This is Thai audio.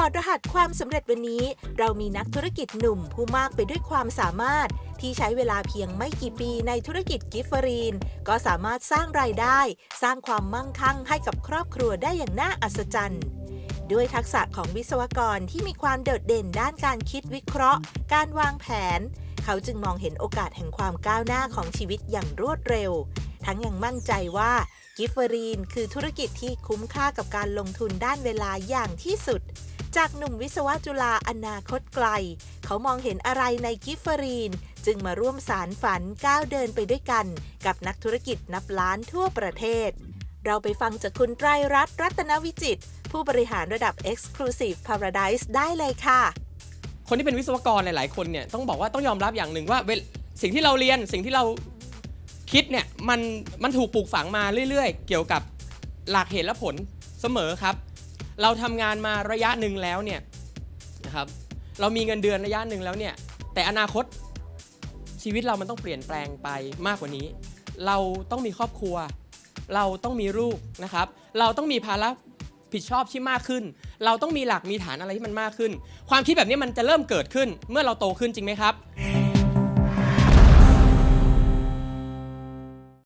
อดรหัสความสำเร็จวันนี้ เรามีนักธุรกิจหนุ่มผู้มากไปด้วยความสามารถ ที่ใช้เวลาเพียงไม่กี่ปีในธุรกิจกิฟเฟอรีน ก็สามารถสร้างรายได้ สร้างความมั่งคั่งให้กับครอบครัวได้อย่างน่าอัศจรรย์ด้วยทักษะของวิศวกรที่มีความโดดเด่นด้านการคิดวิเคราะห์ การวางแผน เขาจึงมองเห็นโอกาสแห่งความก้าวหน้าของชีวิตอย่างรวดเร็ว ทั้งยังมั่นใจว่า กิฟเฟอรีนคือธุรกิจที่คุ้มค่ากับการลงทุนด้านเวลาอย่างที่สุด จากหนุ่มวิศวะจุฬาอนาคตไกล เขามองเห็นอะไรในกิฟเฟอรีน จึงมาร่วมสารฝันก้าวเดินไปด้วยกัน กับนักธุรกิจนับล้านทั่วประเทศ เราไปฟังจากคุณไตรรัตน์รัตนวิจิต ผู้บริหารระดับ Exclusive Paradise ได้เลยค่ะ คนที่เป็นวิศวกรหลาย ๆ คนเนี่ยต้องบอกว่าต้องยอมรับอย่างหนึ่งว่าสิ่งที่เราเรียนสิ่งที่เรา คิดเนี่ยมันมันถูกปลูกฝังมาเรื่อยๆ เกี่ยวกับหลักเหตุและผลเสมอครับ เราทำงานมาระยะหนึ่งแล้วเนี่ยนะครับเรามีเงินเดือนระยะหนึ่งแล้วเนี่ยแต่อนาคตชีวิตเรามันต้องเปลี่ยนแปลงไปมากกว่านี้ เราต้องมีครอบครัว เราต้องมีลูกนะครับ เราต้องมีภาระผิดชอบที่มากขึ้น เราต้องมีหลักมีฐานอะไรที่มันมากขึ้น ความคิดแบบนี้มันจะเริ่มเกิดขึ้นเมื่อเราโตขึ้นจริงไหมครับ